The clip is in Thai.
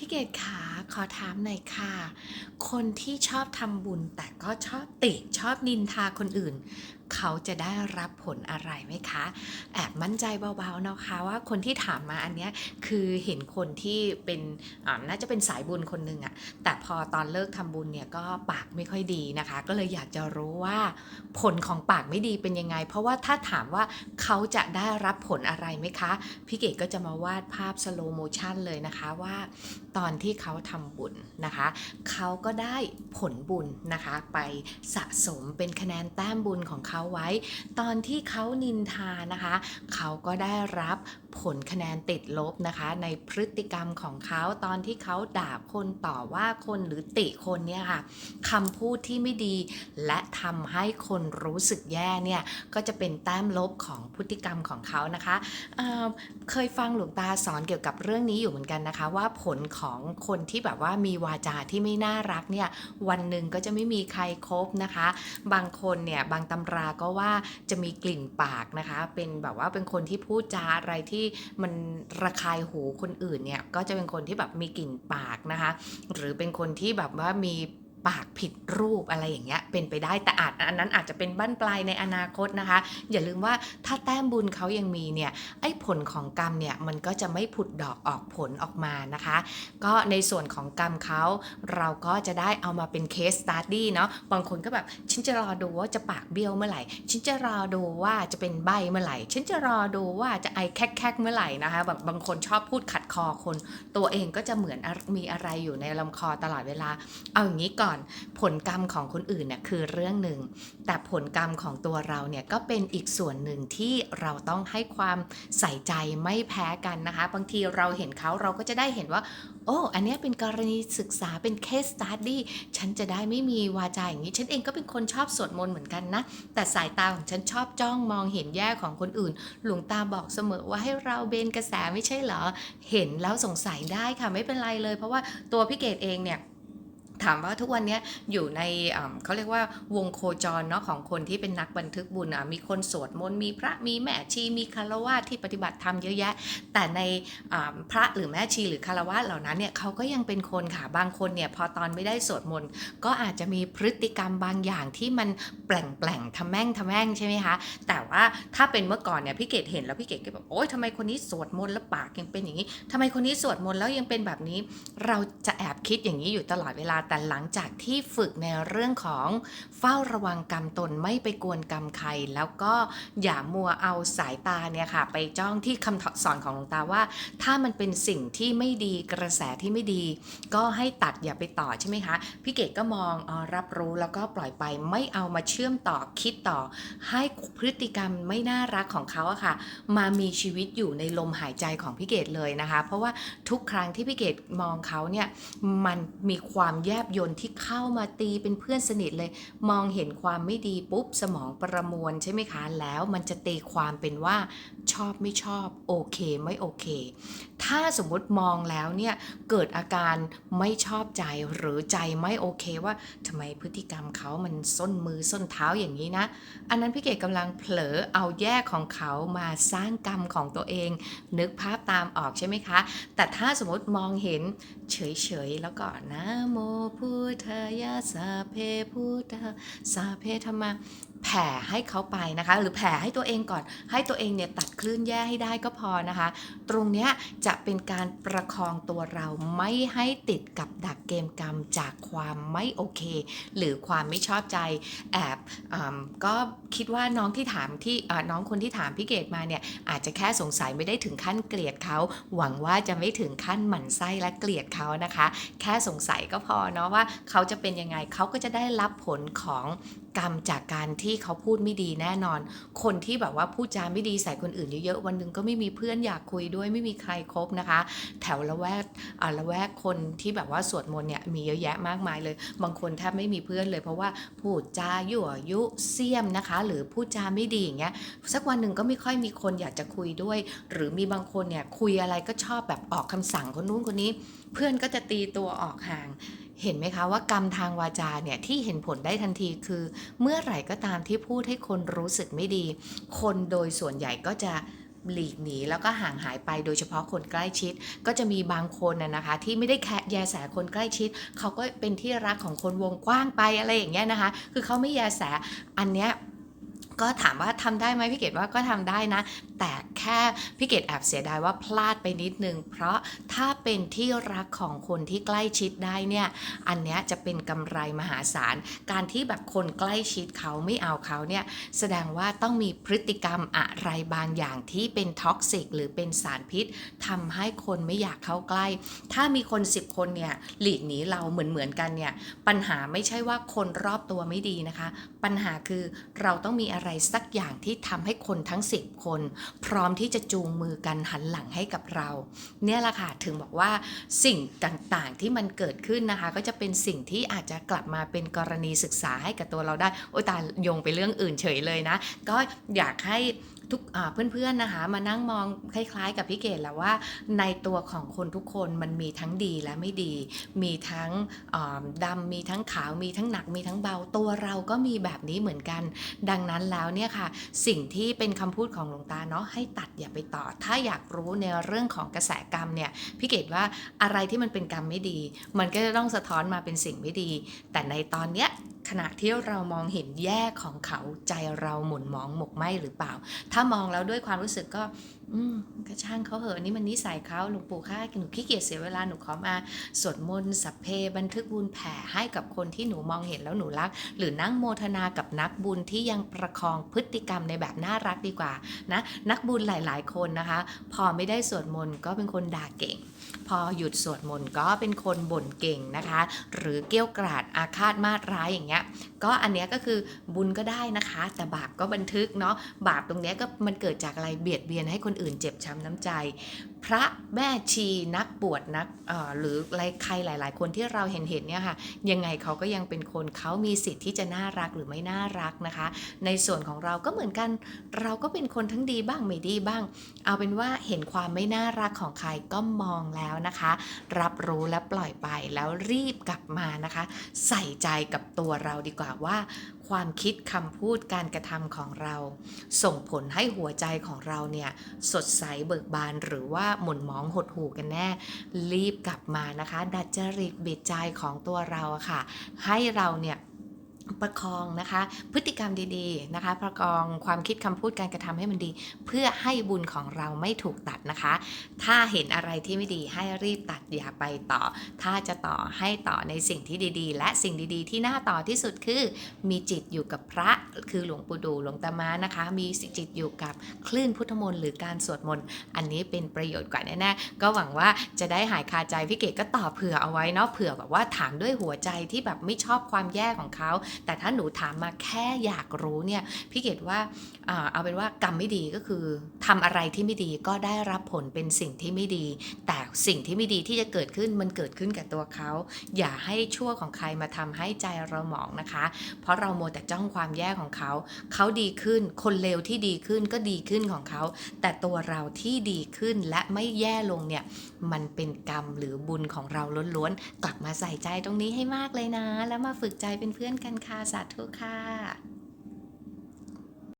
พี่เกดขาขอถามหน่อยค่ะ คนที่ชอบทำบุญแต่ก็ชอบติชอบนินทาคนอื่น เขาจะได้รับผลอะไรไหมคะ แอบมั่นใจเบาๆนะคะว่าคนที่ถามมาอันเนี้ยคือเห็นคนที่เป็นน่าจะเป็นสายบุญคนหนึ่งอะแต่พอตอนเลิกทำบุญเนี่ยก็ปากไม่ค่อยดีนะคะ ก็เลยอยากจะรู้ว่าผลของปากไม่ดีเป็นยังไง เพราะว่าถ้าถามว่าเขาจะได้รับผลอะไรไหมคะ พี่เกดก็จะมาวาดภาพสโลโมชันเลยนะคะว่าตอนที่เขาทำบุญนะคะ เขาก็ได้ผลบุญนะคะ ไปสะสมเป็นคะแนนแต้มบุญของเขาไว้ ตอนที่เขานินทานะคะ เขาก็ได้รับผลคะแนนติดลบนะคะ ในพฤติกรรมของเขาตอนที่เขาด่าคนต่อว่าคนหรือติคนเนี่ยค่ะคำพูดที่ไม่ดี และทำให้คนรู้สึกแย่เนี่ยก็จะเป็นแต้มลบของพฤติกรรมของเขานะคะเเคยฟังหลวงตาสอนเกี่ยวกับเรื่องนี้อยู่เหมือนกันนะคะ ว่าผลของคนที่แบบว่ามีวาจาที่ไม่น่ารักเนี่ยวันหนึ่งก็จะไม่มีใครคบนะคะ บางคนเนี่ยบางตำราก็ว่าจะมีกลิ่นปากนะคะ เป็นแบบว่าเป็นคนที่พูดจาอะไรที่มันระคายหูคนอื่นเนี่ยก็จะเป็นคนที่แบบมีกลิ่นปากนะคะ หรือเป็นคนที่แบบว่ามี ปากผิดรูปอะไรอย่างเงี้ยเป็นไปได้แต่อาจอันนั้นอาจจะเป็นบั้นปลายในอนาคตนะคะ อย่าลืมว่าถ้าแต้มบุญเขายังมีเนี่ยไอ้ผลของกรรมเนี่ยมันก็จะไม่ผุดดอกออกผลออกมานะคะ ก็ในส่วนของกรรมเขาเราก็จะได้เอามาเป็นเคสสต u d ดี้เนาะบางคนก็แบบฉันจะรอดูว่าจะปากเบี้ยวเมื่อไหร่ฉันจะรอดูว่าจะเป็นใบเมื่อไหร่ฉันจะรอดูว่าจะไอแคกแคกเมื่อไหร่นะคะแบบบางคนชอบพูดขัด คอคน ตัวเองก็จะเหมือนมีอะไรอยู่ในลำคอตลอดเวลา เอาอย่างนี้ก่อนผลกรรมของคนอื่นเนี่ยคือเรื่องหนึ่ง แต่ผลกรรมของตัวเราเนี่ยก็เป็นอีกส่วนหนึ่งที่เราต้องให้ความใส่ใจไม่แพ้กันนะคะ บางทีเราเห็นเขาเราก็จะได้เห็นว่า โอ้อันนี้เป็นกรณีศึกษาเป็นเคสสต u d ดี้ฉันจะได้ไม่มีวาจาอย่างนี้ ฉันเองก็เป็นคนชอบสวดมนต์เหมือนกันนะ แต่สายตาของฉันชอบจ้องมองเห็นแย่ของคนอื่น หลวงตาบอกเสมอว่าให้เราเบนกระแสไม่ใช่เหรอ เห็นแล้วสงสัยได้ค่ะไม่เป็นไรเลย เพราะว่าตัวพี่เกดเองเนี่ย ถามว่าทุกวันนี้อยู่ในเขาเรียกว่าวงโคจรเนาะของคนที่เป็นนักบันทึกบุญมีคนสวดมนต์มีพระมีแม่ชีมีคารวะที่ปฏิบัติธรรมเยอะแยะ แต่ในพระหรือแม่ชีหรือคารวะเหล่านั้นเนี่ยเขาก็ยังเป็นคนค่ะบางคนเนี่ยพอตอนไม่ได้สวดมนต์ก็อาจจะมีพฤติกรรมบางอย่างที่มันแปลงแปลงทำแม่งทำแม่งใช่ไหมคะแต่ว่าถ้าเป็นเมื่อก่อนเนี่ยพี่เกดเห็นแล้วพี่เกดก็แบบโอ๊ยทำไมคนนี้สวดมนต์แล้วปากยังเป็นอย่างนี้ทำไมคนนี้สวดมนต์แล้วยังเป็นแบบนี้ เราจะแอบคิดอย่างนี้อยู่ตลอดเวลาแต่หลังจากที่ฝึกในเรื่องของเฝ้าระวังกรรมตนไม่ไปกวนกรรมใคร แล้วก็อย่ามัวเอาสายตาเนี่ยค่ะ ไปจ้องที่คำสอนของหลวงตาว่า ถ้ามันเป็นสิ่งที่ไม่ดีกระแสที่ไม่ดี ก็ให้ตัดอย่าไปต่อใช่ไหมคะพี่เกดก็มองออรับรู้แล้วก็ปล่อยไปไม่เอามาเชื่อมต่อคิดต่อ ให้พฤติกรรมไม่น่ารักของเขาอะค่ะ มามีชีวิตอยู่ในลมหายใจของพี่เกดเลยนะคะ เพราะว่าทุกครั้งที่พี่เกดมองเขาเนี่ยมันมีความแย่บยนต์ที่เข้ามาตีเป็นเพื่อนสนิทเลย มองเห็นความไม่ดีปุ๊บสมองประมวลใช่ไหมคะ แล้วมันจะตีความเป็นว่าชอบไม่ชอบโอเคไม่โอเค ถ้าสมมุติมองแล้วเนี่ยเกิดอาการไม่ชอบใจหรือใจไม่โอเคว่าทำไมพฤติกรรมเขามันส้นมือส้นเท้าอย่างนี้นะ อันนั้นพี่เกดกำลังเผลอเอาแยกของเขามาสร้างกรรมของตัวเอง นึกภาพตามออกใช่ไหมคะ แต่ถ้าสมมติมองเห็นเฉยๆแล้วก็นะโมพุทธายะสาเพพุทธาสาเพธรรมาแผ่ให้เขาไปนะคะ หรือแผ่ให้ตัวเองก่อน ให้ตัวเองเนี่ยตัดคลื่นแย่ให้ได้ก็พอนะคะ ตรงเนี้ยจะเป็นการประคองตัวเราไม่ให้ติดกับดักเกมกรรมจากความไม่โอเค หรือความไม่ชอบใจแอบอก็คิดว่าน้องที่ถามที่น้องคนที่ถามพี่เกดมาเนี่ยอาจจะแค่สงสัยไม่ได้ถึงขั้นเกลียดเขาหวังว่าจะไม่ถึงขั้นหมั่นไส้และเกลียดเขานะคะ แค่สงสัยก็พอเนาะว่าเขาจะเป็นยังไงเขาก็จะได้รับผลของ กรรมจากการที่เขาพูดไม่ดีแน่นอน คนที่แบบว่าพูดจาไม่ดีใส่คนอื่นเยอะๆวันหนึ่งก็ไม่มีเพื่อนอยากคุยด้วยไม่มีใครคบนะคะ แถวละแวกอ่าละแวกคนที่แบบว่าสวดมนต์เนี่ยมีเยอะแยะมากมายเลย บางคนแทบไม่มีเพื่อนเลย เพราะว่าพูดจายั่วยุเสียมนะคะ หรือพูดจาไม่ดีอย่างเงี้ยสักวันหนึ่งก็ไม่ค่อยมีคนอยากจะคุยด้วย หรือมีบางคนเนี่ยคุยอะไรก็ชอบแบบออกคำสั่งคนนู้นคนนี้ เพื่อนก็จะตีตัวออกห่าง เห็นไหมคะว่ากรรมทางวาจาเนี่ยที่เห็นผลได้ทันทีคือ เมื่อไหร่ก็ตามที่พูดให้คนรู้สึกไม่ดี คนโดยส่วนใหญ่ก็จะหลีกหนีแล้วก็ห่างหายไปโดยเฉพาะคนใกล้ชิด ก็จะมีบางคนนะนะคะ ที่ไม่ได้แคแยแสคนใกล้ชิด เขาก็เป็นที่รักของคนวงกว้างไปอะไรอย่างเงี้ยนะคะ คือเขาไม่แยแสอันเนี้ย ก็ถามว่าทำได้ไหมพี่เกดว่าก็ทำได้นะ แต่แค่พี่เกดแอบเสียดายว่าพลาดไปนิดนึง เพราะถ้าเป็นที่รักของคนที่ใกล้ชิดได้เนี่ยอันเนี้ยจะเป็นกำไรมหาศาล การที่แบบคนใกล้ชิดเขาไม่เอาเขาเนี่ยแสดงว่าต้องมีพฤติกรรมอะไรบางอย่างที่เป็นท็อกซิกหรือเป็นสารพิษทำให้คนไม่อยากเข้าใกล้ ถ้ามีคน 10 คนเนี่ยหลีกหนีเราเหมือนเหมือนกันเนี่ยปัญหาไม่ใช่ว่าคนรอบตัวไม่ดีนะคะ ปัญหาคือเราต้องมีอะไรสักอย่างที่ทำให้คนทั้ง 10 คน พร้อมที่จะจูงมือกันหันหลังให้กับเรา เนี่ยแหละค่ะถึงบอกว่าสิ่งต่างๆที่มันเกิดขึ้นนะคะ ก็จะเป็นสิ่งที่อาจจะกลับมาเป็นกรณีศึกษาให้กับตัวเราได้ โอ้ตายโยงไปเรื่องอื่นเฉยเลยนะ ก็อยากให้ ทุกเพื่อนๆนะคะมานั่งมองคล้ายๆ กับพี่เกดแล้วว่า ในตัวของคนทุกคนมันมีทั้งดีและไม่ดี มีทั้งอ่าดำมีทั้งขาวมีทั้งหนักมีทั้งเบาตัวเราก็มีแบบนี้เหมือนกัน ดังนั้นแล้วเนี่ยค่ะ สิ่งที่เป็นคำพูดของหลวงตาเนาะให้ตัดอย่าไปต่อ ถ้าอยากรู้ในเรื่องของกระแสกรรมเนี่ยพี่เกดว่าอะไรที่มันเป็นกรรมไม่ดี มันก็จะต้องสะท้อนมาเป็นสิ่งไม่ดี แต่ในตอนเนี้ย ขณะที่เรามองเห็นแย่ของเขาใจเราหมุนมองหมกไหมหรือเปล่า ถ้ามองแล้วด้วยความรู้สึกก็ อืมก็ช่างเขาเหอะนี่มันนิสัยเขาหลวงปู่ค่าหนูขี้เกียจเสียเวลาหนูขอมาสวดมนต์สัพเพบันทึกบุญแผ่ให้กับคนที่หนูมองเห็นแล้วหนูรัก หรือนั่งโมทนากับนักบุญที่ยังประคองพฤติกรรมในแบบน่ารักดีกว่านะนักบุญหลาย ๆ คนนะคะ พอไม่ได้สวดมนต์ก็เป็นคนด่าเก่ง พอหยุดสวดมนต์ก็เป็นคนบ่นเก่งนะคะ หรือเกี้ยวกราดอาฆาตมาตร้ายอย่างเงี้ยก็อันเนี้ยก็คือบุญก็ได้นะคะ แต่บาปก็บันทึกเนาะบาปตรงเนี้ยก็มันเกิดจากอะไรเบียดเบียนให้คนอื่นเจ็บช้ำน้ำใจพระแม่ชีนักบวชนักหรือใครหลาย ๆ คนที่เราเห็นเห็นเนี่ยค่ะยังไงเขาก็ยังเป็นคนเขามีสิทธิ์ที่จะน่ารักหรือไม่น่ารักนะคะ ในส่วนของเราก็เหมือนกัน เราก็เป็นคนทั้งดีบ้างไม่ดีบ้าง เอาเป็นว่าเห็นความไม่น่ารักของใครก็มองแล้วนะคะ รับรู้และปล่อยไปแล้วรีบกลับมานะคะ ใส่ใจกับตัวเราดีกว่าว่า ความคิดคำพูดการกระทำของเรา ส่งผลให้หัวใจของเราเนี่ยสดใสเบิกบานหรือว่าหม่นหมองหดหูกันแน่ รีบกลับมานะคะ ดัดจริตบิดใจของตัวเราค่ะ ให้เราเนี่ย ประคองนะคะ พฤติกรรมดีๆนะคะ ประคองความคิดคำพูดการกระทำให้มันดี เพื่อให้บุญของเราไม่ถูกตัดนะคะ ถ้าเห็นอะไรที่ไม่ดีให้รีบตัดอย่าไปต่อ ถ้าจะต่อให้ต่อในสิ่งที่ดีๆ และสิ่งดีๆ ที่น่าต่อที่สุดคือ มีจิตอยู่กับพระคือหลวงปู่ดูหลวงตามานะคะ มีจิตอยู่กับคลื่นพุทธมนต์หรือการสวดมนต์อันนี้เป็นประโยชน์กว่าแน่ๆก็หวังว่าจะได้หายคาใจพี่เกดก็ตอบเผื่อเอาไว้เนาะเผื่อแบบว่าถามด้วยหัวใจที่แบบไม่ชอบความแย่ของเขาแต่ถ้าหนูถามมาแค่อยากรู้เนี่ยพี่เกดว่าเอาเป็นว่ากรรมไม่ดีก็คือ ทำอะไรที่ไม่ดีก็ได้รับผลเป็นสิ่งที่ไม่ดี แต่สิ่งที่ไม่ดีที่จะเกิดขึ้นมันเกิดขึ้นกับตัวเขา อย่าให้ชั่วของใครมาทำให้ใจเราหมองนะคะ เพราะเราโมแต่จ้องความแย่ของเขา เขาดีขึ้น คนเลวที่ดีขึ้นก็ดีขึ้นของเขา แต่ตัวเราที่ดีขึ้นและไม่แย่ลงเนี่ย มันเป็นกรรมหรือบุญของเราล้วนๆ กลับมาใส่ใจตรงนี้ให้มากเลยนะ แล้วมาฝึกใจเป็นเพื่อนกันค่ะ สาธุค่ะ